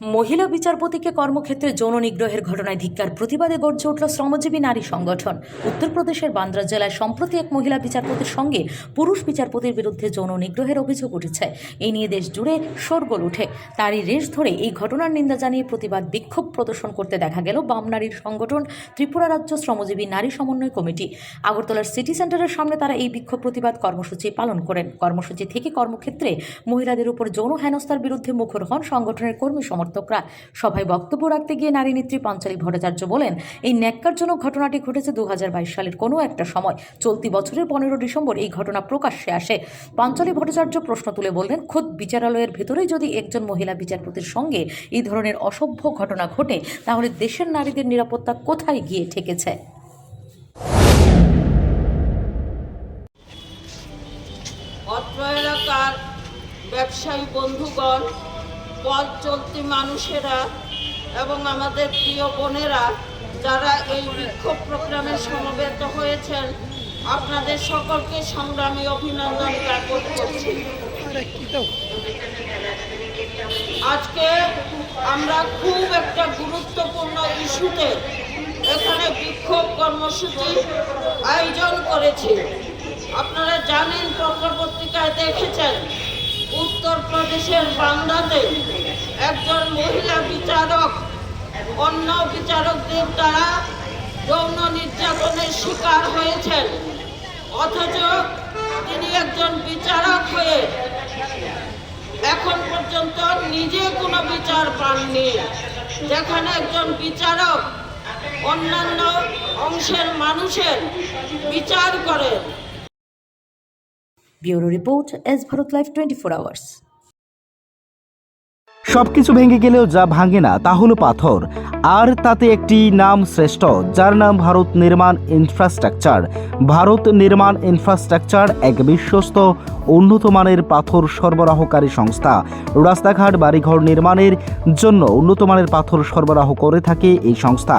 মহিলা বিচারপতিকে কর্মক্ষেত্রে যৌন নিগ্রহের ঘটনায় ধিক্কার, প্রতিবাদে গর্জে উঠল শ্রমজীবী নারী সংগঠন। উত্তরপ্রদেশের বান্দ্রা জেলায় সম্প্রতি এক মহিলা বিচারপতির সঙ্গে পুরুষ বিচারপতির বিরুদ্ধে যৌন নিগ্রহের অভিযোগ উঠেছে। এই নিয়ে দেশ জুড়ে শোরগোল উঠে। তারই রেশ ধরে এই ঘটনার নিন্দা জানিয়ে প্রতিবাদ বিক্ষোভ প্রদর্শন করতে দেখা গেল বাম নারীর সংগঠন ত্রিপুরা রাজ্য শ্রমজীবী নারী সমন্বয় কমিটি। আগরতলার সিটি সেন্টারের সামনে তারা এই বিক্ষোভ প্রতিবাদ কর্মসূচি পালন করেন। কর্মসূচি থেকে কর্মক্ষেত্রে মহিলাদের উপর যৌন হেনস্থার বিরুদ্ধে মুখর হন সংগঠনের কর্মী সমর্থকরা। সভায় বক্তব্য রাখতে গিয়ে নারী নেত্রী পাঞ্চালী ভট্টাচার্য বলেন, এই ন্যাক্কারজনক ঘটনাটি ঘটেছে দুহাজার বাইশ সালের কোনো একটা সময়। চলতি বছরের পনেরো ডিসেম্বর এই ঘটনা প্রকাশ্যে আসে। পাঞ্চালী ভট্টাচার্য প্রশ্ন তুলে বললেন, খোদ বিচারালয়ের ভেতরেই যদি একজন মহিলা বিচারপতির সঙ্গে এই ধরনের অসভ্য ঘটনা ঘটে, তাহলে দেশের নারীদের নিরাপত্তা কোথায় গিয়ে ঠেকেছে? ব্যবসায়ী বন্ধুগণ পথ চলতি মানুষেরা এবং আমাদের প্রিয় বোনেরা যারা এই বিক্ষোভ প্রোগ্রামে সমবেত হয়েছেন, আপনাদের সকলকে সংগ্রামী অভিনন্দন জ্ঞাপন করছি। আজকে আমরা খুব একটা গুরুত্বপূর্ণ ইস্যুতে এখানে বিক্ষোভ কর্মসূচি আয়োজন করেছি। আপনারা জানেন পত্রপত্রিকায় দেখেছেন উত্তরপ্রদেশের বান্দাতে একজন মহিলা বিচারক, অন্য বিচারকদের দ্বারা যৌন নির্যাতনের শিকার হয়েছেন। অথচ তিনি একজন বিচারক হয়ে এখন পর্যন্ত নিজে কোনো বিচার পাননি। যেখানে একজন বিচারক অন্যান্য অংশের মানুষের বিচার করেন bureau report S Bharat live twenty four hours. সবকিছু ভেঙে গেলেও যা ভাঙে না, তা হলো পাথর। আর তাতে একটি নাম শ্রেষ্ঠ, যার নাম ভারত নির্মাণ ইনফ্রাস্ট্রাকচার। ভারত নির্মাণ ইনফ্রাস্ট্রাকচার এক বিশ্বস্ত, উন্নত মানের পাথর সরবরাহকারী সংস্থা। রাস্তাঘাট, বাড়িঘর নির্মাণের জন্য উন্নত মানের পাথর সরবরাহ করে থাকে এই সংস্থা।